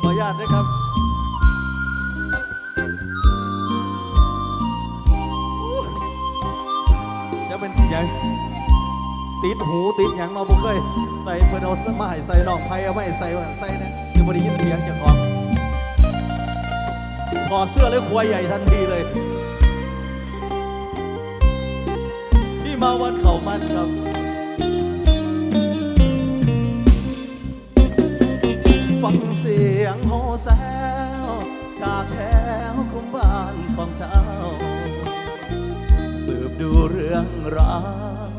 ขออนุญาตนะครับจะเป็นหยังติดหูติดหยังมาบุกเลยใส่เพิ่นเอาสมัยใส่หนองไผ่เอาไว้ใส่ใส่นะยังไม่ได้ยินเสียงเจากของถอดเสื้อเลยควายใหญ่ทันทีเลย พี่มาวันเขามันครับ แซวจากแถวคุมบ้านของเจ้า สืบดูเรื่องราว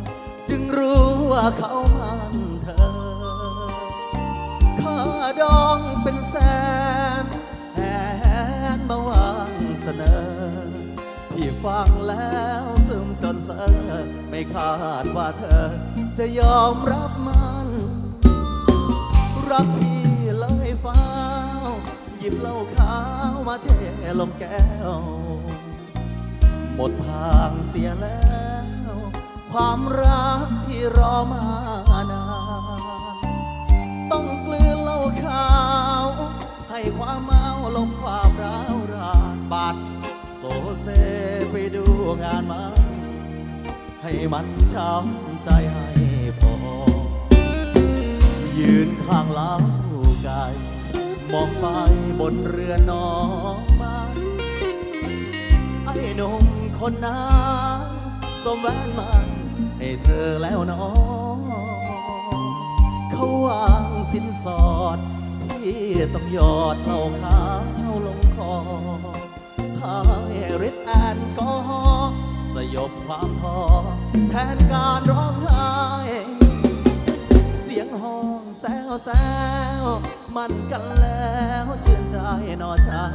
จึงรู้ว่าเขามันเธอข้าดองเป็นแสนแหนมาวางเสนอ พี่ฟังแล้วซึมจนเสอไม่คาดว่าเธอ จะยอมรับมัน รักพี่ ยิบเหล้าขาวมาเทลงแก้ว หมดทางเสียแล้ว ความรักที่รอมานานต้องกลืนเหล้าขาว ให้ความเมาลงความร้าวราบาดโซเซไปดูงานมันให้มันช้ำใจให้พอยืนข้างเล้า มองไปบนเรือนนองบ้าไอ้หนุ่มคนนั้นสมแหวนมันให้เธอแล้วน้องเขาวางสินสอดพี่ต้องยอดเหล้าขาวลงคอให้ฤทธิ์แอนกอร์สยบความพอ แทนการร้องไห้ เสียงห้องแซวแซว มันกันแล้วชื่นใจนอเช้า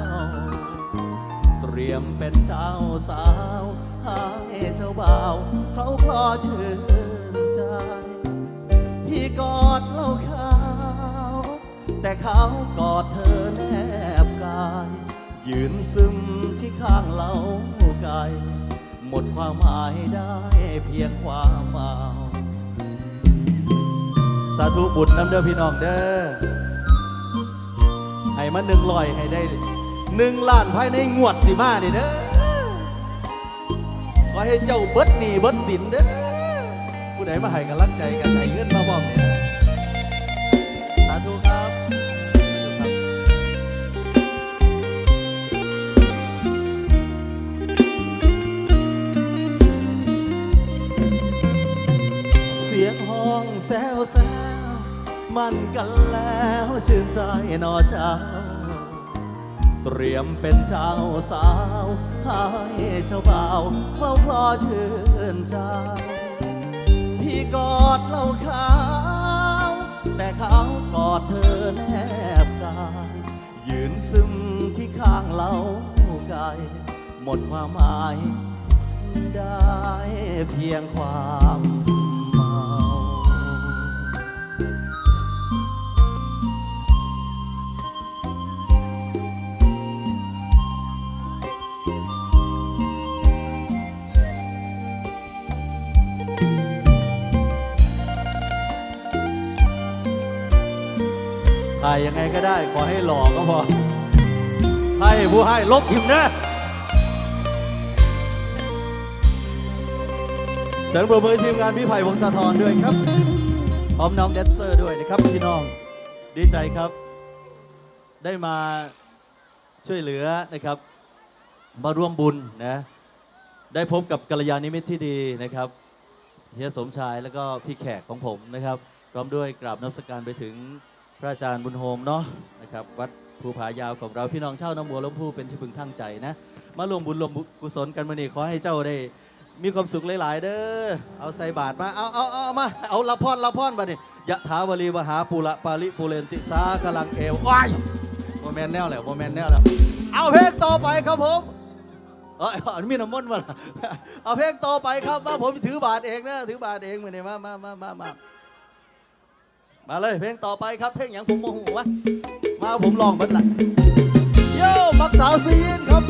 เตรียมเป็นเจ้าสาวให้เจ้าบ่าวเขาคลอชื่นใจ พี่กอดเล่าขาว แต่เขากอดเธอแนบกาย ยืนซึมที่ข้างเล่ากายหมดความหมายได้เพียงความเมาสาธุบุญน้ำเด้อพี่น้องเด้อ ให้มาหนึ่งลอยให้ได้หนึ่งล้านภายในงวดสิมานี่เด้อขอให้เจ้าเบิดหนีเบิดสินเด้อผู้ใดมาให้กำลังใจกันให้เงินมาบ่อมเนี่ยสาธุครับเสียงห้องแซวแซวมันกัน ชื่นใจนอเจ้า เตรียมเป็นเจ้าสาวให้เจ้าบ่าวเคล้าคลอชื่นใจ พี่กอดเล่าขาว แต่เขากอดเธอแนบกายยืนซึมที่ข้างเล่ากายหมดความหมายได้เพียงความายยังไงก็ได้ ขอให้หล่อก็พอให้ผู้ให้ลบหิมนะเสริมปรบมือทีมงานพี่ไผ่วงศธรด้วยครับ พร้อมน้องแดนเซอร์ด้วยนะครับพี่น้องดีใจครับ ได้มาช่วยเหลือนะครับ มาร่วมบุญนะได้พบกับกัลยาณมิตรที่ดีนะครับเฮียสมชายแล้วก็พี่แขกของผมนะครับ พร้อมด้วยกราบนับสการไปถึง พระอาจารย์บุญโฮมเนาะนะครับวัดภูผายาวของเราพี่น้องเช่าน้ำบัวลมพูเป็นที่พึงทั้งใจนะมารวมบุญรวมกุศลกันมานี่ขอให้เจ้าได้ มีความสุขหลาย ๆ เด้อเอาใส่บาตรมาเอาเอาเอาเอามาเอาละพรละพรมาดิยะถาวลีวหาปุระปาริปุเรนติสากลังเอวว้ายโมแมนแนวแล้วโมแมนแนวแล้วเอาเพลงต่อไปครับผมเอยอันมีน้ำมนต์มาล่ะเอาเพลงต่อไปครับมาผมถือบาทเองนะถือบาทเองมาเนี่ยมามามามา มาเลยเพลงต่อไปครับ เพลงอย่างผมโมโหวะมาผมลองมันละโย่บักสาวซีนครับ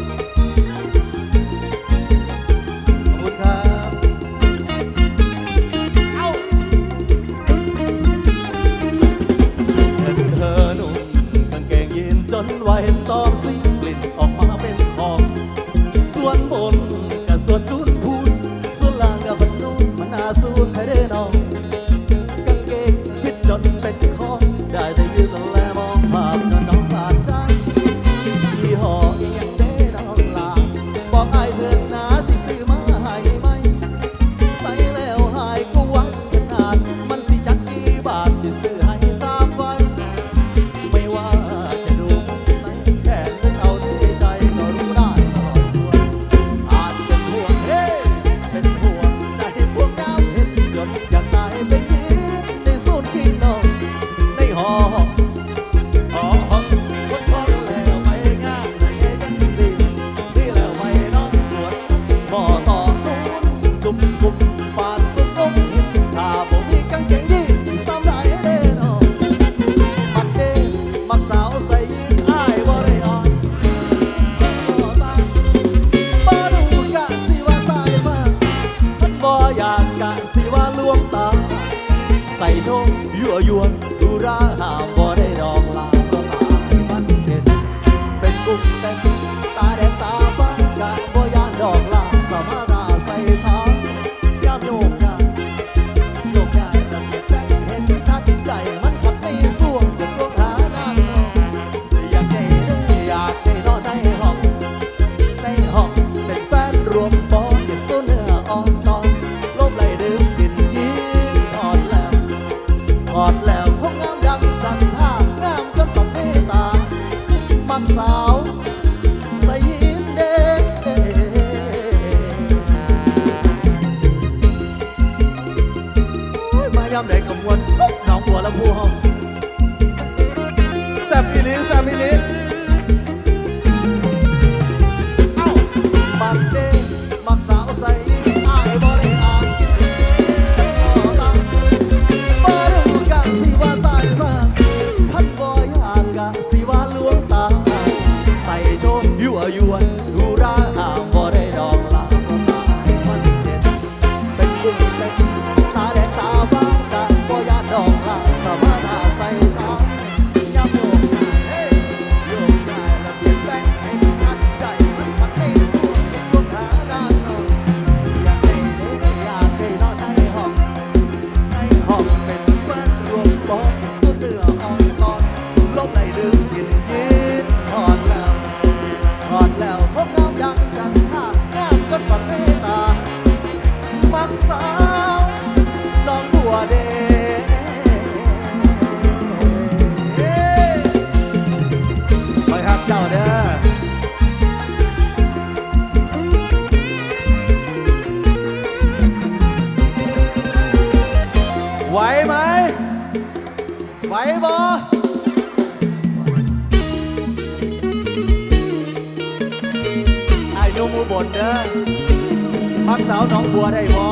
สาวน้องบัวได้บ่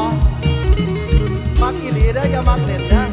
มักอีหลีได้ย่ามักเล่นนะ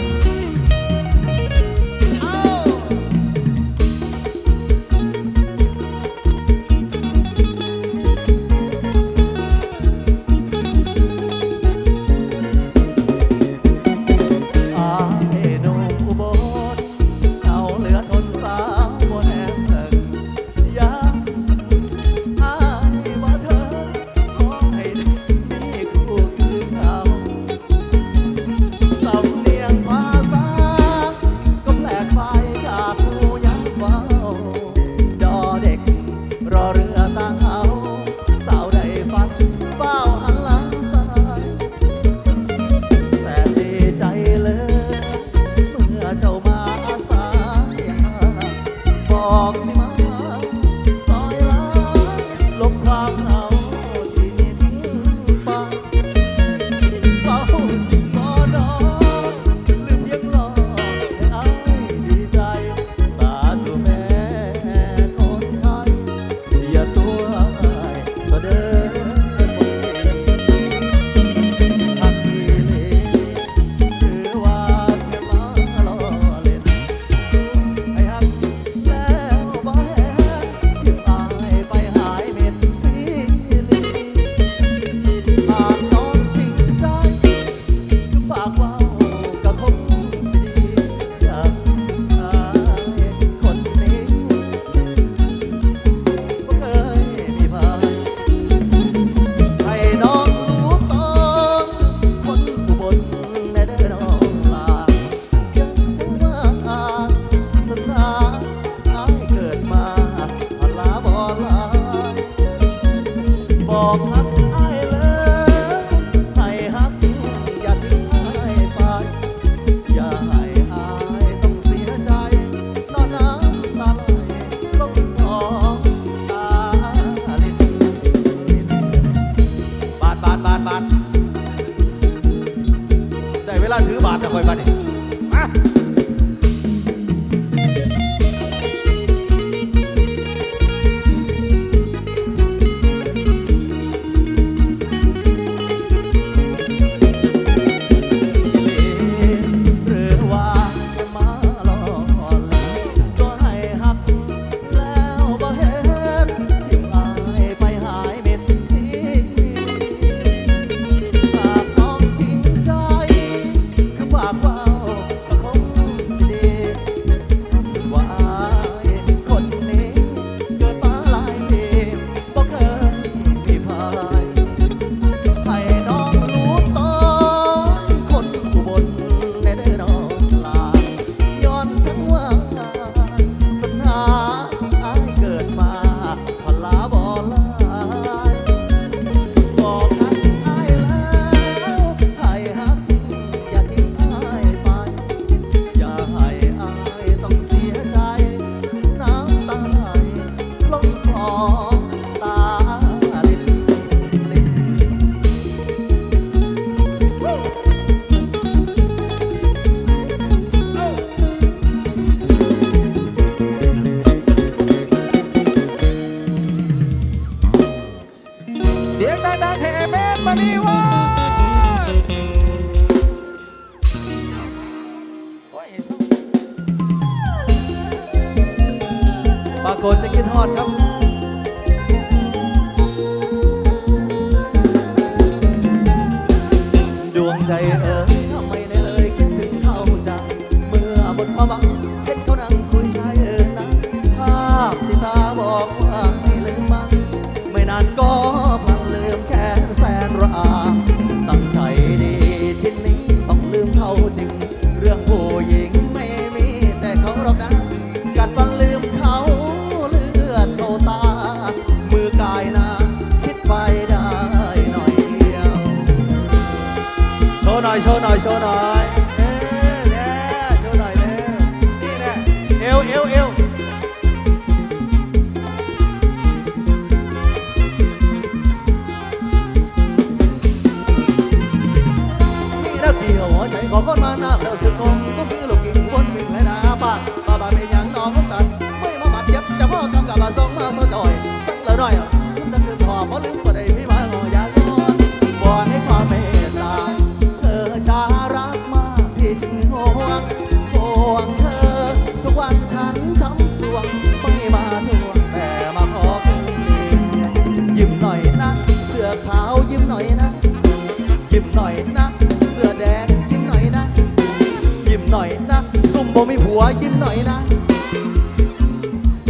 ัวยิ้มหน่อยนะ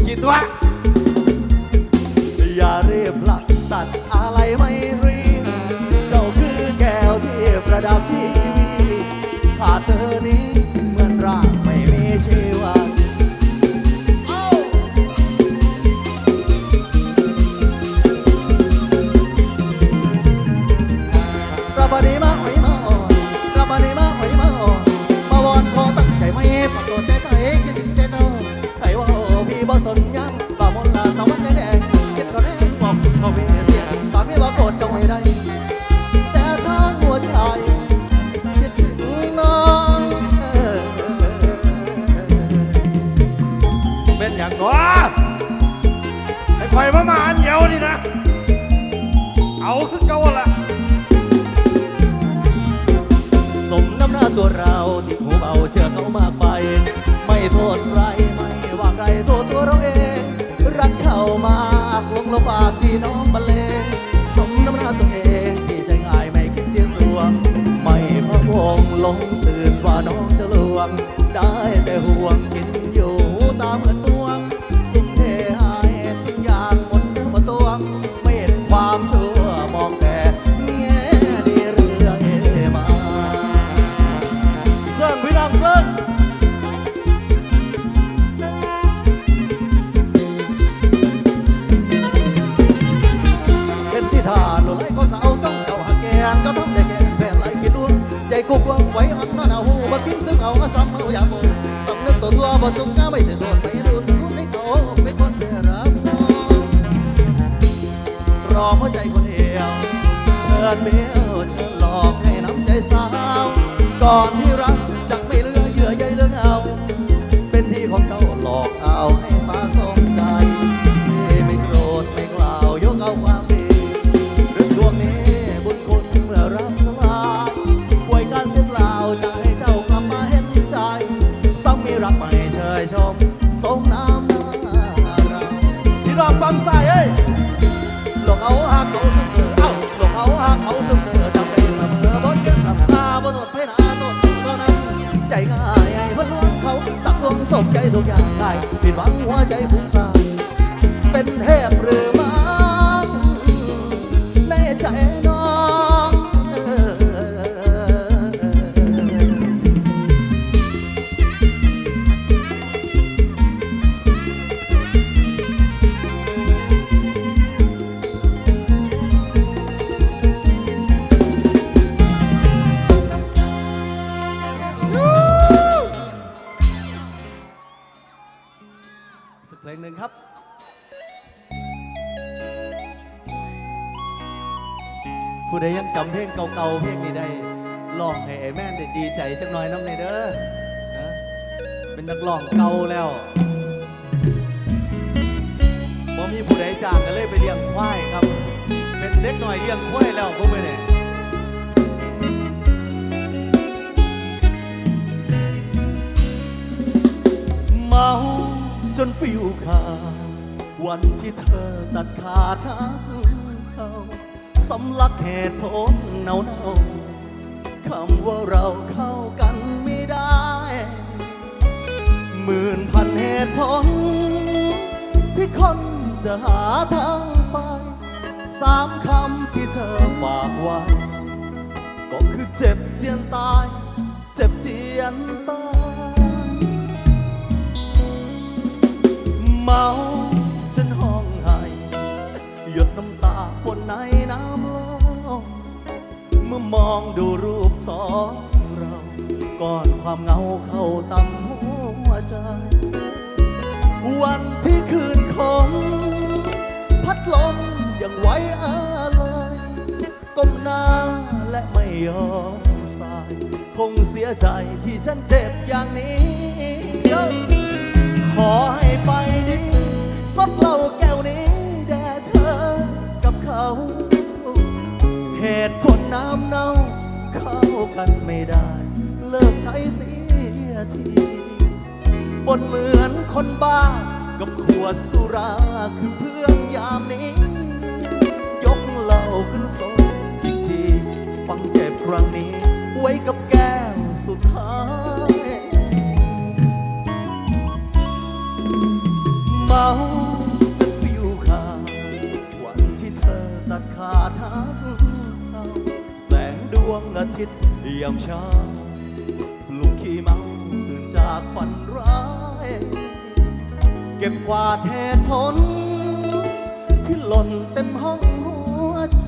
ยิ้มวะอย่าเรียบหลักตัดอะไรไม่รีเจ้าคือแก้วที่ประดับทีวีขาดเธอนี้ บ่สุขก็ไม่ถึงโดนไม่รุนรุนให้เขาเป็นคนได้รับรองหัวใจคนเดียวเชิญเบลเชิญหลอกให้น้ำใจสาวก่อนที่รัก ทุกอย่างได้ปิดหวังหัวใจผู้สาวเป็นเทพ เพลงหนึ่งครับผู้ใดยังจำเพลงเก่าๆเพลงนี้ได้ลองให้แม่นได้ดีใจจังหน่อยน้องเลยเด้อเป็นนักร้องเก่าแล้วบ่มีผู้ใดจ้างก็เลยไปเลี้ยงควายครับ เป็นเด็กหน่อยเลี้ยงควายแล้วพวกไปเนี่ยเมา จนฟิวขาดวันที่เธอตัดขาดทางเขาสำลักเหตุผลเน่าเนคำว่าเราเข้ากันไม่ได้ หมื่นพันเหตุผล ที่คนจะหาทางไป สามคำที่เธอฝากไว้ ก็คือเจ็บเจียนตาย เจ็บเจียนตายาจนห้องไห้หยดน้ำตาบนในน้ำเลงเมื่อมองดูรูปสองเราก่อนความเหงาเข้าตำหัวใจ วันที่คืนคงพัดลมยังไว้อะไรก้มหน้าและไม่ยอมสาย คงเสียใจที่ฉันเจ็บอย่างนี้ ขอให้ไปดีสดเหล้าแก้วนี้แด่เธอกับเขา เหตุผลน้ำเน่าเข้ากันไม่ได้ เลิกใช้เสียทีบนเหมือนคนบ้า กับขวดสุราคือเพื่อนยามนี้ ยกเหล้าขึ้นโซอีกที ฟังเจ็บครั้งนี้ ไว้กับแก้วสุดท้าย เมาจนปิวขาดวันที่เธอตัดขาดทาเขาแสงดวงอาทิตย์ยามเช้าลูกขี้เมาตื่นจากฝันร้าย เก็บกวาดเหตุผล ที่หล่นเต็มห้องหัวใจ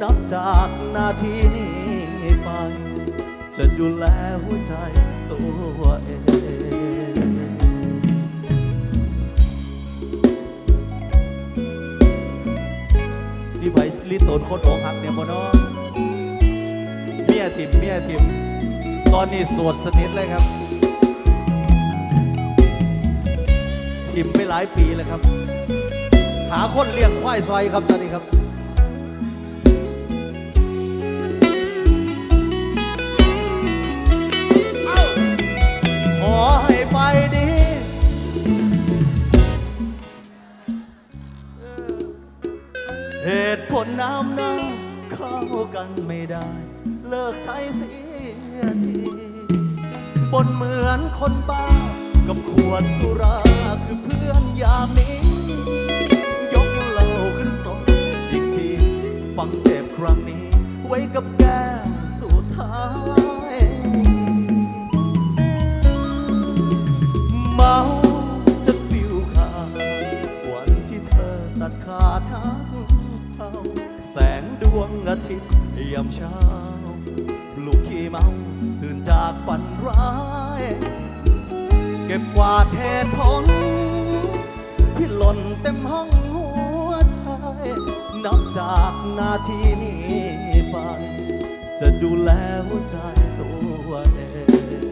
นับจากนาทีนี้ไป จะดูแลหัวใจตัวเอง นี่ไว้ลิโตนคนอกหักเนี่ยโมเนาะเมียทิมเมียทิม ตอนนี้โสวดสนิทเลยครับทิมไปหลายปีแล้วครับ หาคนเลี้ยงควายซอยครับตอนนี้ครับเอาขอให้ไปดี เหตุผลน้ำน้ำเข้ากันไม่ได้ เลิกใช้เสียทีบนเหมือนคนบ้า กับขวดสุราคือเพื่อนยามนี้ยกเหล้าขึ้นสดอีกทีฟังเจ็บครั้งนี้ ไว้กับแก้สุดท้ายเมา อาทิตย์ยามเช้าลูกขี้เมาตื่นจากฝันร้าย เก็บกวาดเหตุผล ที่หล่นเต็มห้องหัวใจ นับจากนาทีนี้ไป จะดูแลหัวใจตัวเอง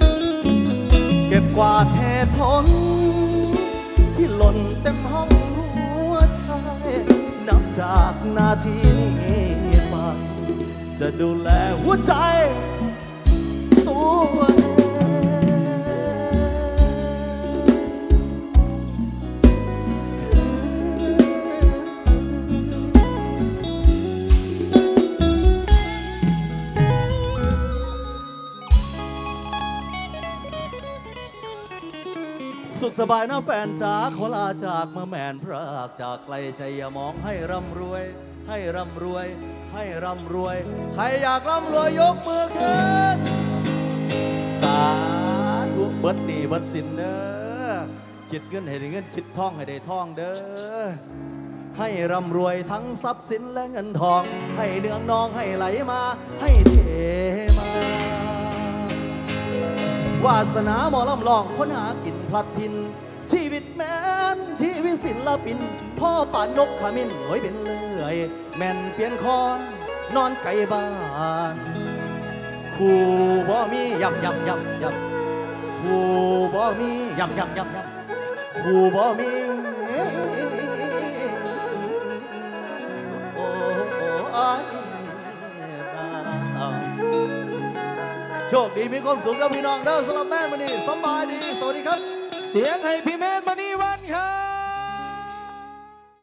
เก็บกวาดเหตุผล ที่หล่นเต็มห้องหัวใจ นับจากนาทีนี้ จะดูแลหัวใจตัวเองสุขสบายนะแฟนจ๋าขอลาจากมาแมนพรากจากไกลใจอย่ามองให้ร่ำรวย ให้ร่ำรวย ให้ร่ำรวย ใครอยากร่ำรวยยกมือขึ้น สาธุเบิดหนีเบิดสินเด้อคิดเงินให้ได้เงินคิดท่องให้ได้ท่องเด้อให้ร่ำรวยทั้งทรัพย์สินและเงินทอง ให้เนืองนองให้ไหลมา ให้เทมาวาสนาหมอลำลองค้นหากินพลัดทิน ชีวิตแม่นชีวิตศิลปิน พ่อป่านกขมิ้นโอยเป็นเลื่อย แม่นเปลี่ยนคอนนอนไกลบ้านคู่บ่มียำยำยำยำคู่บ่มียำยำยำยำคู่บ่มีโอ้โอ้ยบ้โชคดีมีความสุขนะพี่น้องเด้อสำหรับแม่มันนี่สบายดี สวัสดีครับ เสียงให้พี่แมนมณีวันครับ